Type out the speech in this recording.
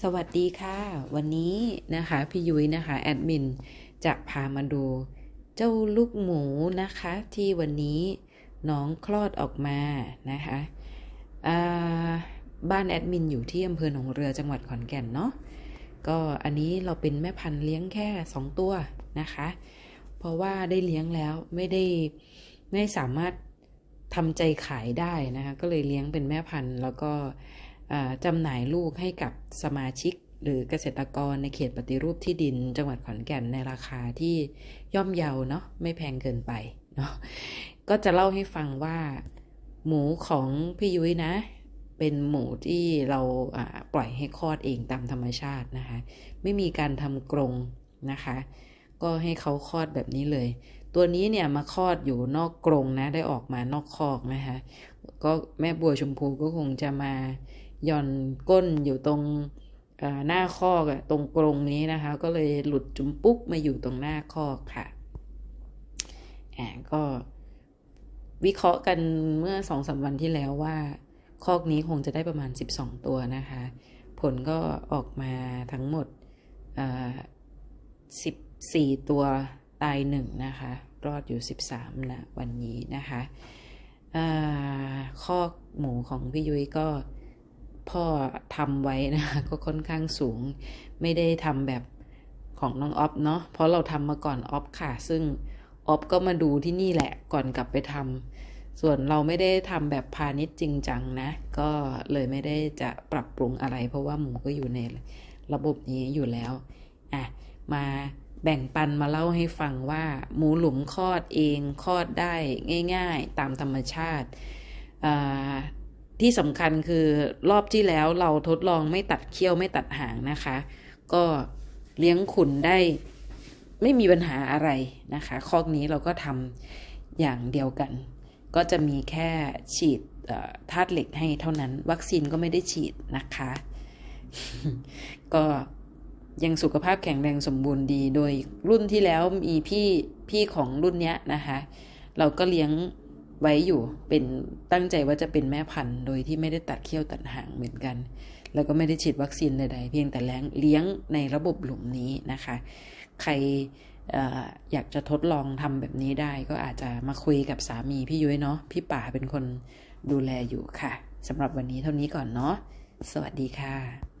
สวัสดีค่ะ วันนี้นะคะพี่ยุ้ยนะคะแอดมินจะพามาดู เจ้าลูกหมูนะคะ ที่วันนี้น้องคลอดออกมานะคะบ้านแอดมินอยู่ที่อำเภอหนองเรือจังหวัดขอนแก่นเนาะก็อันนี้เราเป็นแม่พันธุ์เลี้ยงแค่ 2 ตัวนะคะ เพราะว่าได้เลี้ยงแล้วไม่ได้ไม่สามารถทำใจขายได้นะคะ ก็เลยเลี้ยงเป็นแม่พันธุ์แล้วก็ จำหน่ายลูกให้กับสมาชิก หรือเกษตรกรในเขตปฏิรูปที่ดิน จังหวัดขอนแก่นในราคาที่ย่อมเยาเนาะไม่แพงเกินไปเนาะก็จะเล่าให้ฟังว่า หมูของพี่ยุ้ยนะ เป็นหมูที่เราปล่อยให้คลอดเองตามธรรมชาตินะคะ ไม่มีการทำกรงนะคะ ก็ให้เขาคลอดแบบนี้เลย ตัวนี้เนี่ยมาคลอดอยู่นอกกรงนะได้ออกมานอกคอกนะคะก็แม่บัวชมพูก็คงจะมา หย่อนก้นอยู่ตรงหน้าคอกตรงกรงนี้นะคะ ก็เลยหลุดจุมปุ๊กมาอยู่ตรงหน้าคอกค่ะแอบก็วิเคราะห์กันเมื่อสองสามวันที่แล้วว่าคอกนี้คงจะได้ประมาณ 12 ตัวนะคะ ผลก็ออกมาทั้งหมด14 ตัวตายหนึ่งนะคะ รอดอยู่ 13นะวันนี้นะคะคอกหมูของพี่ยุ้ยก็ พ่อทำไว้นะคะก็ค่อนข้างสูง ไม่ได้ทำแบบของน้องออฟเนาะเพราะเราทำมาก่อนออฟค่ะ ซึ่งออฟก็มาดูที่นี่แหละก่อนกลับไปทำส่วนเราไม่ได้ทำแบบพาณิชย์จริงจังนะ ก็เลยไม่ได้จะปรับปรุงอะไร เพราะว่าหมูก็อยู่ในระบบนี้อยู่แล้วอะมาแบ่งปันมาเล่าให้ฟังว่า หมูหลุมคลอดเองคลอดได้ง่าย ๆ ตามธรรมชาติ ที่สำคัญคือรอบที่แล้วเราทดลองไม่ตัดเขี้ยวไม่ตัดหางนะคะ ก็เลี้ยงขุนได้ไม่มีปัญหาอะไรนะคะคอกนี้เราก็ทำอย่างเดียวกัน ก็จะมีแค่ฉีดธาตุเหล็กให้เท่านั้น วัคซีนก็ไม่ได้ฉีดนะคะ ก็ยังสุขภาพแข็งแรงสมบูรณ์ดี โดยรุ่นที่แล้วมีพี่พี่ของรุ่นเนี้ยนะคะ เราก็เลี้ยง ไว้อยู่เป็นตั้งใจว่าจะเป็นแม่พันธุ์ โดยที่ไม่ได้ตัดเขี้ยวตัดหางเหมือนกัน แล้วก็ไม่ได้ฉีดวัคซีนใดๆ เพียงแต่เลี้ยงในระบบหลุมนี้นะคะ ใครออยากจะทดลองทำแบบนี้ได้ก็อาจจะมาคุยกับสามีพี่ยุ้ยเนาะพี่ป่าเป็นคนดูแลอยู่ค่ะสำหรับวันนี้เท่านี้ก่อนเนาะสวัสดีค่ะ